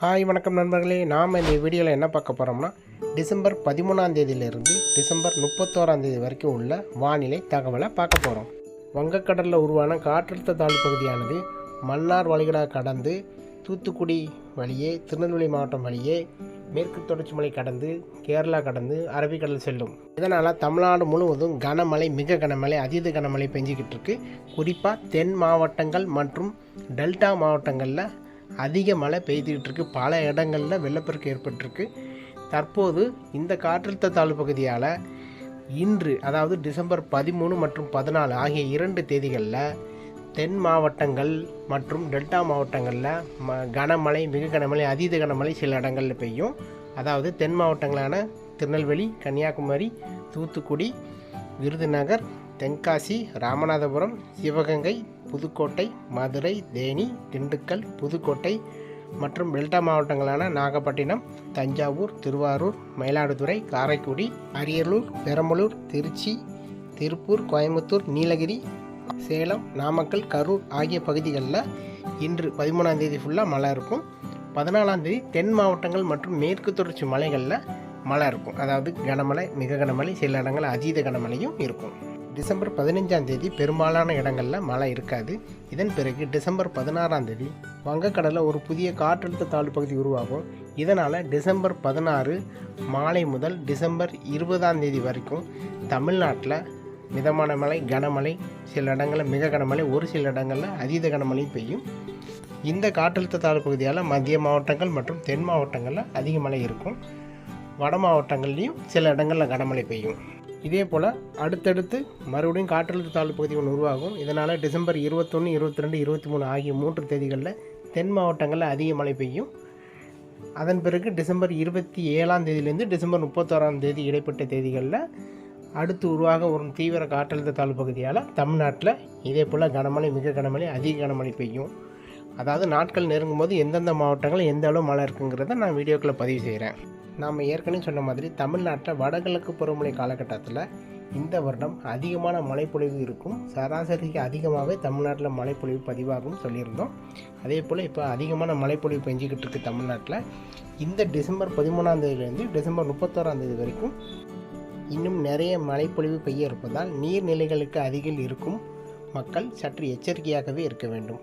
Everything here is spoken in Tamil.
ஹாய் வணக்கம் நண்பர்களே. நாம் இந்த வீடியோவில் என்ன பார்க்க போகிறோம்னா டிசம்பர் பதிமூணாம் தேதியிலிருந்து டிசம்பர் முப்பத்தோராம் தேதி வரைக்கும் உள்ள வானிலை தகவலை பார்க்க போகிறோம் வங்கக்கடலில் உருவான காற்றழுத்த தாழ்வு பகுதியானது மன்னார் வளைகுடா கடந்து தூத்துக்குடி வழியே திருநெல்வேலி மாவட்டம் வழியே மேற்கு தொடர்ச்சி மலை கடந்து கேரளா கடந்து அரபிக்கடல் செல்லும். இதனால் தமிழ்நாடு முழுவதும் கனமழை மிக கனமழை அதீத கனமழை பெஞ்சிக்கிட்டு இருக்கு. குறிப்பாக தென் மாவட்டங்கள் மற்றும் டெல்டா மாவட்டங்களில் அதிக மழை பெய்துக்கிட்டு இருக்கு பல இடங்களில் வெள்ளப்பெருக்கு ஏற்பட்டிருக்கு. தற்போது இந்த காற்றழுத்த தாழ்வு பகுதியால் இன்று அதாவது டிசம்பர் பதிமூணு மற்றும் பதினாலு ஆகிய இரண்டு தேதிகளில் தென் மாவட்டங்கள் மற்றும் டெல்டா மாவட்டங்களில் ம கனமழை மிக கனமழை அதீத கனமழை சில இடங்களில் பெய்யும். அதாவது தென் மாவட்டங்களான திருநெல்வேலி கன்னியாகுமரி தூத்துக்குடி விருதுநகர் தென்காசி ராமநாதபுரம் சிவகங்கை புதுக்கோட்டை மதுரை தேனி திண்டுக்கல் புதுக்கோட்டை மற்றும் டெல்டா மாவட்டங்களான நாகப்பட்டினம் தஞ்சாவூர் திருவாரூர் மயிலாடுதுறை காரைக்குடி அரியலூர் பெரம்பலூர் திருச்சி திருப்பூர் கோயம்புத்தூர் நீலகிரி சேலம் நாமக்கல் கரூர் ஆகிய பகுதிகளில் இன்று பதிமூணாம் தேதி ஃபுல்லாக மழை இருக்கும். பதினாலாம் தேதி தென் மாவட்டங்கள் மற்றும் மேற்கு தொடர்ச்சி மலைகளில் மழை இருக்கும். அதாவது கனமழை மிக கனமழை சில இடங்களில் அதீத கனமழையும் இருக்கும். டிசம்பர் பதினஞ்சாம் தேதி பெரும்பாலான இடங்களில் மழை இருக்காது. இதன் பிறகு டிசம்பர் பதினாறாம் தேதி வங்கக்கடலில் ஒரு புதிய காற்றழுத்த தாழ்வு பகுதி உருவாகும். இதனால் டிசம்பர் பதினாறு மாலை முதல் டிசம்பர் இருபதாம் தேதி வரைக்கும் தமிழ்நாட்டில் மிதமான மழை கனமழை சில இடங்களில் மிக கனமழை ஒரு சில இடங்களில் அதீத கனமழை பெய்யும். இந்த காற்றழுத்த தாழ்வு பகுதியால் மத்திய மாவட்டங்கள் மற்றும் தென் மாவட்டங்களில் அதிக மழை இருக்கும். வட மாவட்டங்கள்லேயும் சில இடங்களில் கனமழை பெய்யும். இதே போல் அடுத்தடுத்து மறுபடியும் காற்றழுத்த தாழ்வு பகுதி ஒன்று உருவாகும். இதனால் டிசம்பர் இருபத்தொன்று இருபத்தி ரெண்டு இருபத்தி மூணு ஆகிய மூன்று தேதிகளில் தென் மாவட்டங்களில் அதிக மழை பெய்யும். அதன் பிறகு டிசம்பர் இருபத்தி ஏழாம் தேதியிலேருந்து டிசம்பர் முப்பத்தோராம் தேதி இடைப்பட்ட தேதிகளில் அடுத்து உருவாக வரும் தீவிர காற்றழுத்த தாழ்வு பகுதியால் தமிழ்நாட்டில் இதே போல் கனமழை மிக கனமழை அதிக கனமழை பெய்யும். அதாவது நாட்கள் நெருங்கும் போது எந்தெந்த மாவட்டங்கள் எந்த அளவு மழை இருக்குங்கிறத நான் வீடியோக்களை பதிவு செய்கிறேன் நாம் ஏற்கனவே சொன்ன மாதிரி தமிழ்நாட்டில் வடகிழக்கு பருவமழை காலகட்டத்தில் இந்த வருடம் அதிகமான மழைப்பொழிவு இருக்கும். சராசரிக்கு அதிகமாகவே தமிழ்நாட்டில் மழைப்பொழிவு பதிவாகும் சொல்லியிருந்தோம். அதே போல் இப்போ அதிகமான மழைப்பொழிவு பெஞ்சிக்கிட்டு இருக்குது தமிழ்நாட்டில். இந்த டிசம்பர் பதிமூணாம் தேதியிலேருந்து டிசம்பர் முப்பத்தோராம் தேதி வரைக்கும் இன்னும் நிறைய மழைப்பொழிவு பெய்ய இருப்பதால் நீர்நிலைகளுக்கு அருகில் இருக்கும் மக்கள் சற்று எச்சரிக்கையாகவே இருக்க வேண்டும்.